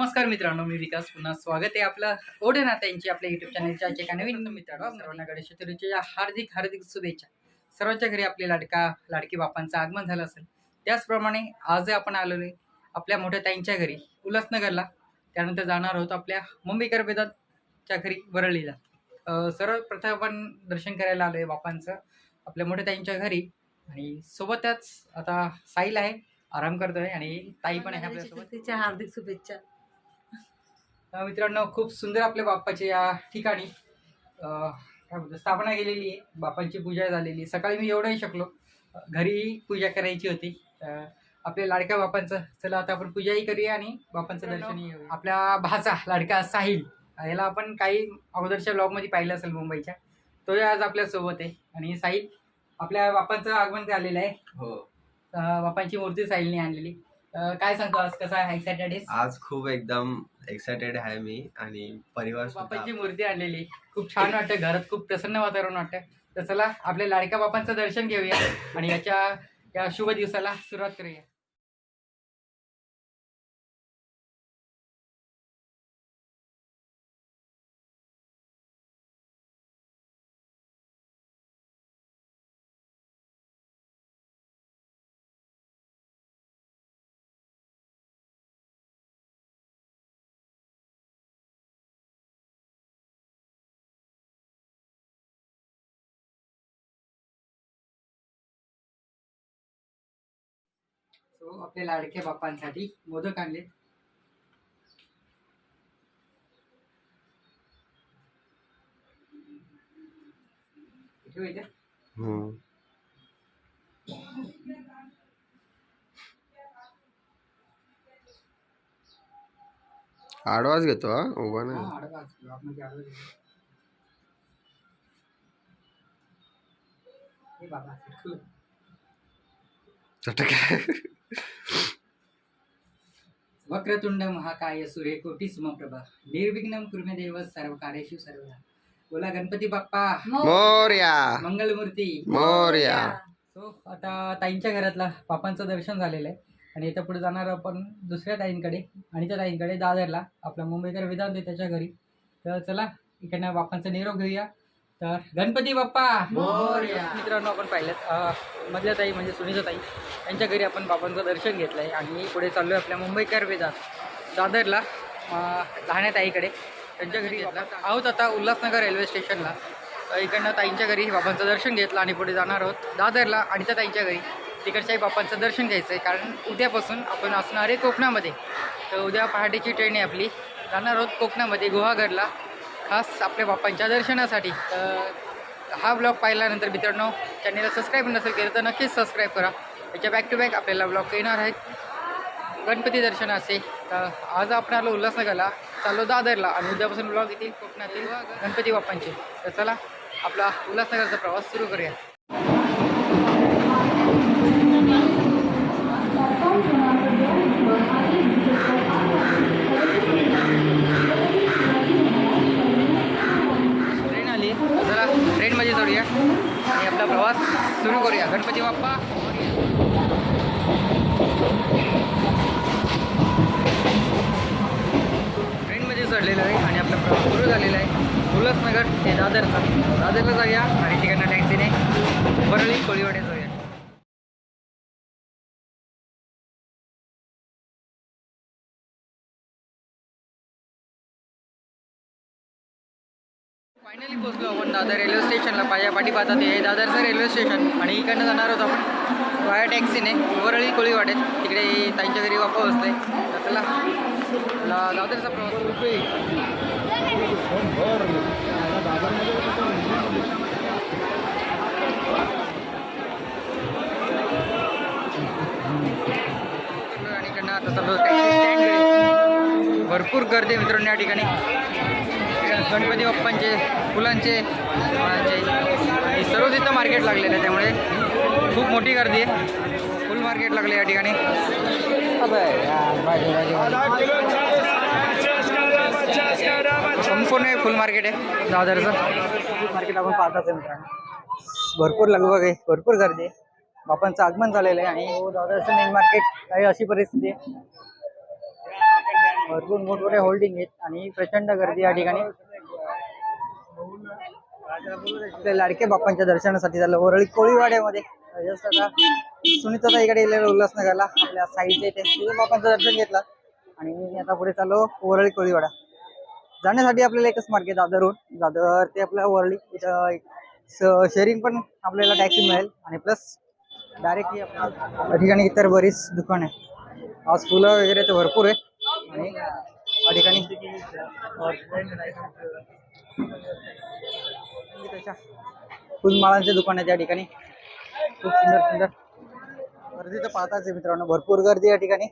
नमस्कार मित्रांनो मी विकास. पुन्हा स्वागत आहे आपलं ओढे नात्यांची आपल्या युट्यूब चॅनलच्या एका नवीन मित्रांनो सर्वांना गणेश चतुर्थीच्या हार्दिक हार्दिक शुभेच्छा. सर्वांच्या घरी आपले लाडका लाडकी बापांचं आगमन झालं असेल. त्याचप्रमाणे आज आपण आलेलो आहे आपल्या मोठ्या ताईंच्या घरी उल्हासनगरला. त्यानंतर जाणार आहोत आपल्या मुंबईकर वेदांतच्या घरी वरळीला. सर्वप्रथम आपण दर्शन करायला आलो आहे बापांचं आपल्या मोठ्या ताईंच्या घरी. आणि सोबतच आता साईल आहे आराम करतोय आणि ताई पण आहे आपल्यासोबत. हार्दिक शुभेच्छा. मित्रांनो खूप सुंदर आपल्या बाप्पाच्या या ठिकाणी अ, काय बोलतो स्थापना केलेली आहे. बापांची पूजा झालेली. आहे. सकाळी मी एवढंही शकलो. घरी पूजा करायची होती. आपल्या लाडक्या बापांचं चला आता आपण पूजाही करूया आणि बापांचं दर्शनही घेऊया. आपल्या भाचा लाडका साहिल याला आपण काही अगोदरच्या ब्लॉगमध्ये पाहिलं असेल मुंबईच्या. तो आज आपल्यासोबत आहे. आणि साहिल आपल्या बापांचं आगमन झालेलं आहे. हो. बापांची मूर्ती साहिलने आणलेली. काय सांगतो आज? कसा आहे एक्सायटेड आज खूप एकदम एक्सायटेड आहे मी आणि परिवार बापांची मूर्ती आणलेली. खूप छान वाटतं घरात खूप प्रसन्न वातावरण वाटतं तर चला आपल्या लाडक्या बापांचं दर्शन घेऊया आणि याच्या या शुभ दिवसाला सुरुवात करूया. सो आपल्या लाडक्या बापांसाठी मोदक आणले. आडवाच घेतो हा? उभा हा, नाही वक्रतुंड महाकाय सूर्य कोटी समप्रभा. निर्विघ्नम कुर्मे देव सर्व कार्येषु सर्वदा. बोला गणपती बाप्पा. मोर्या. मंगलमूर्ती. मोर्या. सो आता ताईंच्या घरातला बापांचं दर्शन झालेलं आहे. आणि इथं पुढे जाणार आपण दुसऱ्या ताईंकडे आणि त्या ताईंकडे दादरला. आपला मुंबईकर वेदांत आहे त्याच्या घरी. तर चला इकडनं बापांचा निरोप घेऊया. तर गणपती बाप्पा. मित्रांनो आपण पाहिलं मधल्या ताई म्हणजे सुनीता ताई यांच्या घरी आपण बापांचं दर्शन घेतलं आहे आणि पुढे चाललो आहे आपल्या मुंबईकर वेदांत दादरला अं, लहान्या ताईकडे. त्यांच्या घरी घेतला. आहोत आता उल्हासनगर रेल्वे स्टेशनला इकडनं ताईंच्या घरी बाबांचं दर्शन घेतलं आणि पुढे जाणार आहोत दादरला आणि त्या ताईंच्या घरी. तिकडच्याही बापांचं दर्शन घ्यायचं आहे कारण उद्यापासून आपण असणार आहे कोकणामध्ये. तर उद्या पहाटेची ट्रेन आहे आपली. जाणार आहोत कोकणामध्ये गुहागरला. खास आपल्या बाप्पांच्या दर्शनासाठी. तर हा ब्लॉग पाहिल्यानंतर मित्रांनो चॅनेलला सबस्क्राईब नसेल केलं तर नक्कीच सबस्क्राईब करा. त्याच्या बॅक टू बॅक आपल्याला ब्लॉग येणार आहेत. गणपती दर्शन असे. तर आज आपण आलो उल्हासनगरला. चाललो दादरला आणि उद्यापासून ब्लॉग येतील कोकणातील गणपती बाप्पांचे. तर चला आपला उल्हासनगरचा प्रवास सुरू करूया. सुरू करूया. गणपती बाप्पा. ट्रेनमध्ये चढलेलं आहे आणि आपला प्रवास सुरू झालेला आहे. उल्हासनगर ते दादरचा. दादरला जाऊया. आणि तिकडनं टॅक्सीने परळी कोळीवाडे जाऊया. फायनली पोचलो आपण दादर रेल्वे स्टेशनला पाया पाठी पाहतात हे दादरचं रेल्वे स्टेशन आणि इकडनं जाणार आहोत आपण. वाया टॅक्सीने वरळी वाटेल तिकडे त्यांच्या घरी वापर असते त्याला दादरचा प्रवास आणि इकडनं आता चालू टॅक्सी स्टँड भरपूर गर्दी आहे मित्रांनो या ठिकाणी. गणपती बाप्पांचे फुलांचे फळांचे सर्व तिथं मार्केट लागलेलं आहे त्यामुळे. खूप मोठी गर्दी आहे. फुल मार्केट लागले या ठिकाणी. संपूर्ण फुल मार्केट आहे. दादरचं. मार्केट आपण पाहताच आहे मित्रांनो. भरपूर लगबग आहे भरपूर गर्दी आहे. बापांचं आगमन झालेलं आहे आणि दादरचं मेन मार्केट काही अशी परिस्थिती आहे. भरपूर मोठमोठे होल्डिंग आहेत आणि प्रचंड गर्दी या ठिकाणी. आपल्या लाडके बाप्पांच्या दर्शनासाठी झालं वरळी कोळीवाड्यामध्ये. जस्ट आता सुनीता इकडे गेलेलो उल्हासनगरला आपल्या साईडच्या इथे. तिथे बाप्पांचं दर्शन घेतलं आणि मी आता पुढे चाललो वरळी कोळीवाडा. जाण्यासाठी आपल्याला एकच मार्ग आहे दादरहून दादर ते आपल्या वरळी. इथं शेअरिंग पण आपल्याला टॅक्सी मिळेल आणि प्लस डायरेक्टली या ठिकाणी इतर बरीच दुकान आहे आज फुलं वगैरे तर भरपूर आहे आणि या ठिकाणी फुलमाळांचे दुकान आहे त्या ठिकाणी. खूप सुंदर सुंदर. गर्दी तर पाहताच आहे मित्रांनो. भरपूर गर्दी या ठिकाणी.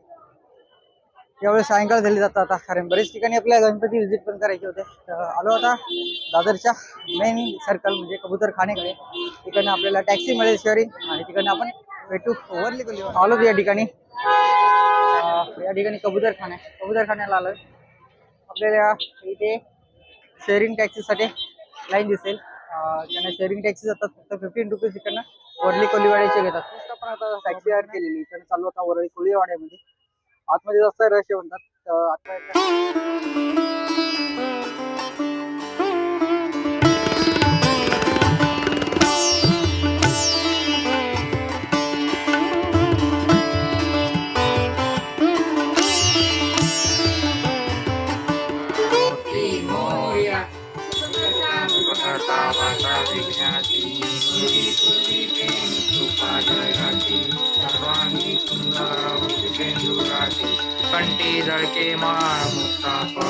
यावेळी सायंकाळ झाली जातं आता. कारण बरेच ठिकाणी आपल्या गणपती व्हिजिट पण करायचे होते. तर आलो आता दादरच्या मेन सर्कल म्हणजे कबूतर खाण्याकडे. तिकडनं आपल्याला टॅक्सी मिळेल शेअरिंग आणि तिकडनं आपण भेटू. ओव्हरली गेली आलो या ठिकाणी. या ठिकाणी कबूतर खाना आहे कबूतर खाण्याला आलो आपल्याला इथे शेअरिंग टॅक्सीसाठी लाईन दिसेल. त्यांना शेअरिंग टॅक्सी जातात फक्त फिफ्टीन रुपीज इकडनं वरली कोलीवाड्याचे घेतात. पण आता टॅक्सी ॲड केलेली इकडे चालू आता वरळी कोलीवाड्यामध्ये. आतमध्ये जास्त रश कंटी म्हणतात तर आता जळके माळ मुक्ता